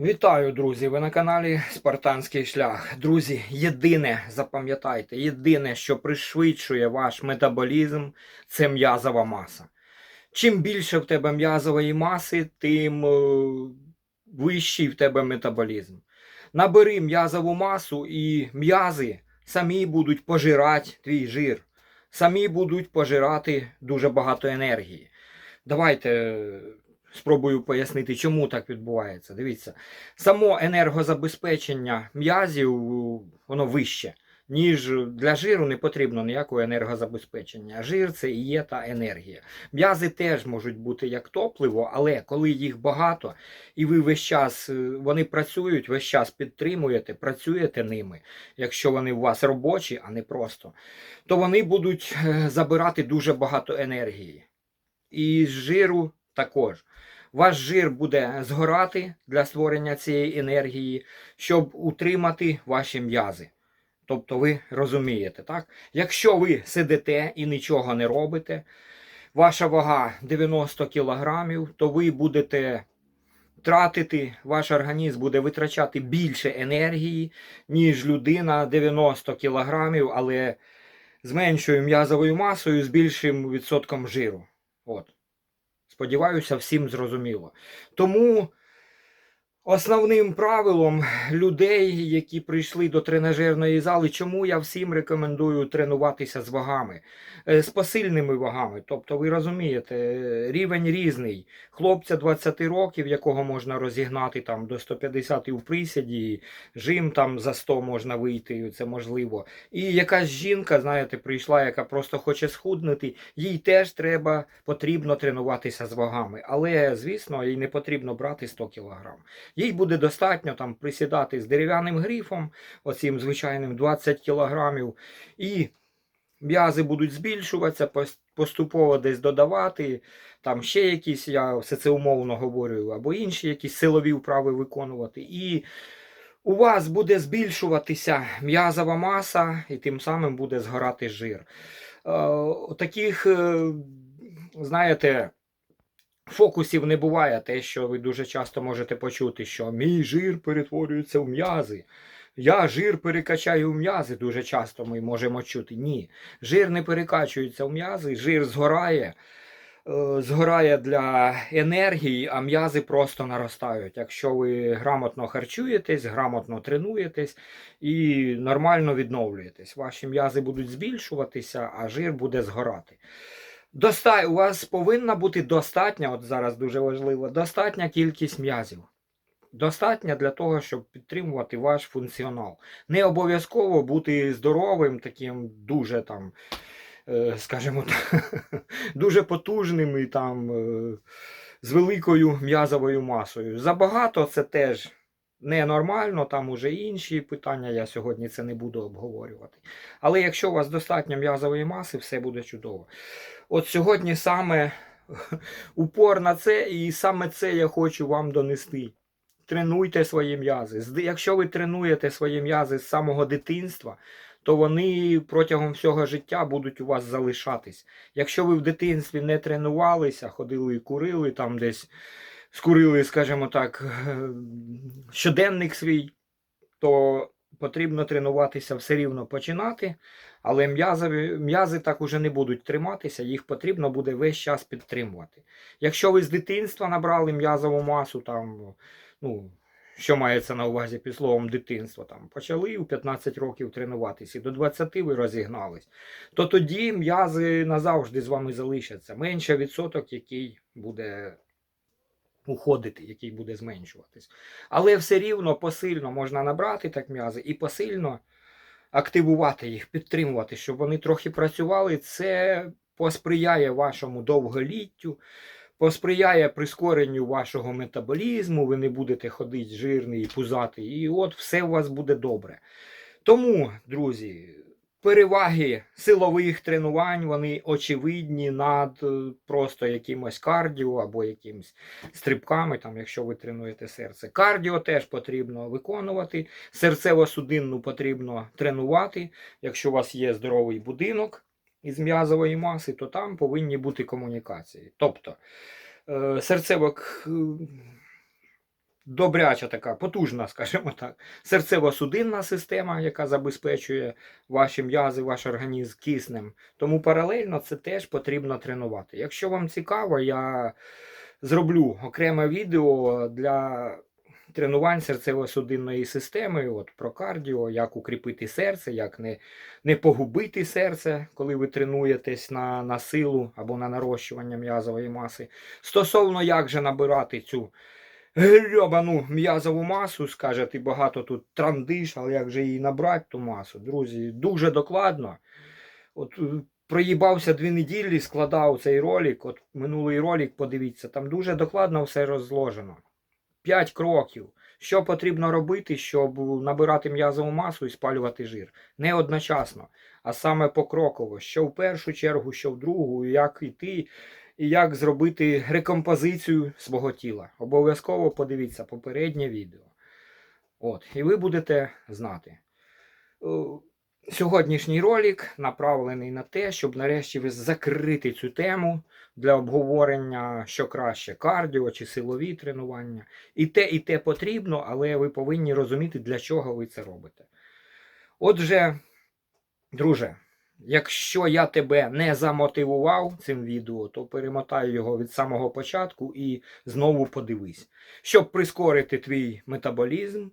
Вітаю, друзі! Ви на каналі Спартанський шлях. Друзі, єдине, запам'ятайте, єдине, що пришвидшує ваш метаболізм, це м'язова маса. Чим більше в тебе м'язової маси, тим е, вищий в тебе метаболізм. Набери м'язову масу і м'язи самі будуть пожирати твій жир, самі будуть пожирати дуже багато енергії. Давайте спробую пояснити, чому так відбувається. Дивіться, само енергозабезпечення м'язів воно вище, ніж для жиру не потрібно ніякого енергозабезпечення. Жир це і є та енергія. М'язи теж можуть бути як топливо, але коли їх багато, і ви весь час е, вони працюють, весь час підтримуєте, працюєте ними, якщо вони у вас робочі, а не просто, то вони будуть е, забирати дуже багато енергії. І з жиру також. Ваш жир буде згорати для створення цієї енергії, щоб утримати ваші м'язи. Тобто ви розумієте, так? Якщо ви сидите і нічого не робите, ваша вага 90 кг, то ви будете тратити, ваш організм буде витрачати більше енергії, ніж людина 90 кг, але з меншою м'язовою масою, з більшим відсотком жиру. От. Сподіваюся, всім зрозуміло. Тому основним правилом людей, які прийшли до тренажерної зали, чому я всім рекомендую тренуватися з вагами, Е, з посильними вагами. Тобто, ви розумієте, е, рівень різний. Хлопця 20 років, якого можна розігнати там до 150 в присіді, жим там за 100 можна вийти, це можливо. І якась жінка, знаєте, прийшла, яка просто хоче схуднути, їй теж треба, потрібно тренуватися з вагами. Але, звісно, їй не потрібно брати 100 кг. Їй буде достатньо там присідати з дерев'яним грифом, оцим звичайним 20 кг, і м'язи будуть збільшуватися, поступово десь додавати, там ще якісь, я все це умовно говорю, або інші якісь силові вправи виконувати. І у вас буде збільшуватися м'язова маса, і тим самим буде згорати жир. Е, таких, е, знаєте, фокусів не буває, те, що ви дуже часто можете почути, що мій жир перетворюється в м'язи. Я жир перекачаю в м'язи, дуже часто ми можемо чути. Ні, жир не перекачується в м'язи, жир згорає, е, згорає для енергії, а м'язи просто наростають. Якщо ви грамотно харчуєтесь, грамотно тренуєтесь і нормально відновлюєтесь, ваші м'язи будуть збільшуватися, а жир буде згорати. Доста... У вас повинна бути достатня, от зараз дуже важливо, достатня кількість м'язів. Достатня для того, щоб підтримувати ваш функціонал. Не обов'язково бути здоровим, таким дуже там, е, скажімо так, дуже потужним і там е, з великою м'язовою масою. Забагато це теж ненормально, там уже інші питання, я сьогодні це не буду обговорювати. Але якщо у вас достатньо м'язової маси, все буде чудово. От сьогодні саме упор на це, і саме це я хочу вам донести. Тренуйте свої м'язи. Якщо ви тренуєте свої м'язи з самого дитинства, то вони протягом всього життя будуть у вас залишатись. Якщо ви в дитинстві не тренувалися, ходили і курили там десь, скурили, скажімо так, е, щоденник свій, то потрібно тренуватися все рівно починати, але м'язи так уже не будуть триматися, їх потрібно буде весь час підтримувати. Якщо ви з дитинства набрали м'язову масу, там, ну, що мається на увазі під словом дитинство, там, почали у 15 років тренуватися, і до 20 ви розігнались, то тоді м'язи назавжди з вами залишаться. Менше відсоток, який буде уходити, який буде зменшуватись. Але все рівно посильно можна набрати так м'язи і посильно активувати їх, підтримувати, щоб вони трохи працювали. Це посприяє вашому довголіттю, посприяє прискоренню вашого метаболізму, ви не будете ходити жирний і пузатий, і от все у вас буде добре. Тому, друзі, переваги силових тренувань вони очевидні над е, просто якимось кардіо або якимось стрибками, там, якщо ви тренуєте серце. Кардіо теж потрібно виконувати, серцево-судинну потрібно тренувати. Якщо у вас є здоровий будинок із м'язової маси, то там повинні бути комунікації. Тобто е, серцево добряча така, потужна, скажімо так, серцево-судинна система, яка забезпечує ваші м'язи, ваш організм киснем. Тому паралельно це теж потрібно тренувати. Якщо вам цікаво, я зроблю окреме відео для тренувань серцево-судинної системи, от про кардіо, як укріпити серце, як не, не погубити серце, коли ви тренуєтесь на, на силу або на нарощування м'язової маси. Стосовно як же набирати цю грьобану м'язову масу, скаже, ти багато тут трандиш, але як же її набрати ту масу? Друзі, дуже докладно. От е, проїбався дві неділі, складав цей ролик. От минулий ролик, подивіться, там дуже докладно все розложено. П'ять кроків. Що потрібно робити, щоб набирати м'язову масу і спалювати жир? Не одночасно, а саме покроково. Що в першу чергу, що в другу, як іти, і як зробити рекомпозицію свого тіла. Обов'язково подивіться попереднє відео. От, і ви будете знати. Е, Сьогоднішній ролик направлений на те, щоб нарешті закрити цю тему для обговорення, що краще кардіо чи силові тренування. І те, і те потрібно, але ви повинні розуміти, для чого ви це робите. Отже, друже, якщо я тебе не замотивував цим відео, то перемотай його від самого початку і знову подивись. Щоб прискорити твій метаболізм,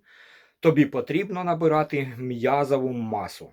тобі потрібно набирати м'язову масу.